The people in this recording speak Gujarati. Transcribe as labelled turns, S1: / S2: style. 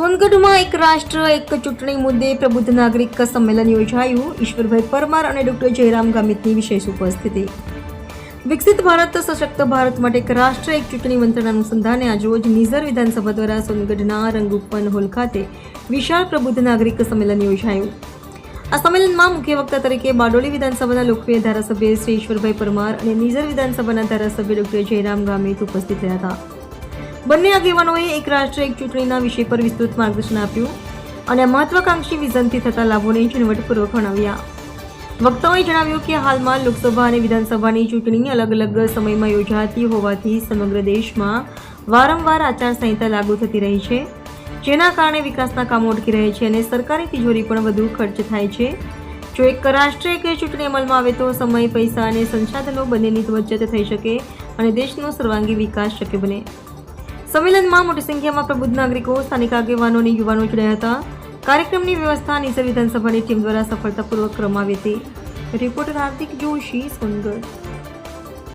S1: સોનગઢમાં એક રાષ્ટ્ર, એક ચૂંટણી મુદ્દે પ્રબુદ્ધ નાગરિક સંમેલન યોજાયું. ઈશ્વરભાઈ પરમાર અને ડોક્ટર જયરામ ગામિતની વિશેષ ઉપસ્થિતિ. વિકસિત ભારત, સશક્ત ભારત માટે એક રાષ્ટ્ર, એક ચૂંટણી મંત્રના અનુસંધાને આજરોજ નિઝર વિધાનસભા દ્વારા સોનગઢના રંગુપન હોલ ખાતે વિશાળ પ્રબુદ્ધ નાગરિક સંમેલન યોજાયું. આ સંમેલનમાં મુખ્ય વક્તા તરીકે બારડોલી વિધાનસભાના લોકપ્રિય ધારાસભ્ય શ્રી ઈશ્વરભાઈ પરમાર અને નિઝર વિધાનસભાના ધારાસભ્ય ડોક્ટર જયરામ ગામિત ઉપસ્થિત રહ્યા હતા. બંને આગેવાનોએ એક રાષ્ટ્ર, એક ચૂંટણીના વિષય પર વિસ્તૃત માર્ગદર્શન આપ્યું અને મહત્વાકાંક્ષી વિઝનથી થતા લાભોને ઝીણવટપૂર્વક ગણાવ્યા વક્તાઓએ જણાવ્યું કે હાલમાં લોકસભા અને વિધાનસભાની ચૂંટણી અલગ અલગ સમયમાં યોજાતી હોવાથી સમગ્ર દેશમાં વારંવાર આચારસંહિતા લાગુ થતી રહી છે, જેના કારણે વિકાસના કામો અટકી રહે છે અને સરકારી તિજોરી પણ વધુ ખર્ચ થાય છે. જો એક રાષ્ટ્ર, એક ચૂંટણી અમલમાં આવે તો સમય, પૈસા અને સંસાધનો બંનેની બચત થઈ શકે અને દેશનો સર્વાંગી વિકાસ શક્ય બને. સંમેલનમાં મોટી સંખ્યામાં પ્રબુદ્ધ નાગરિકો, સ્થાનિક આગેવાનો અને યુવાનો જોડાયા હતા. કાર્યક્રમની વ્યવસ્થા નિસર વિધાનસભાની ટીમ દ્વારા સફળતાપૂર્વક કરવામાં આવી હતી. રિપોર્ટર હાર્દિક જોશી, સોનગઢ.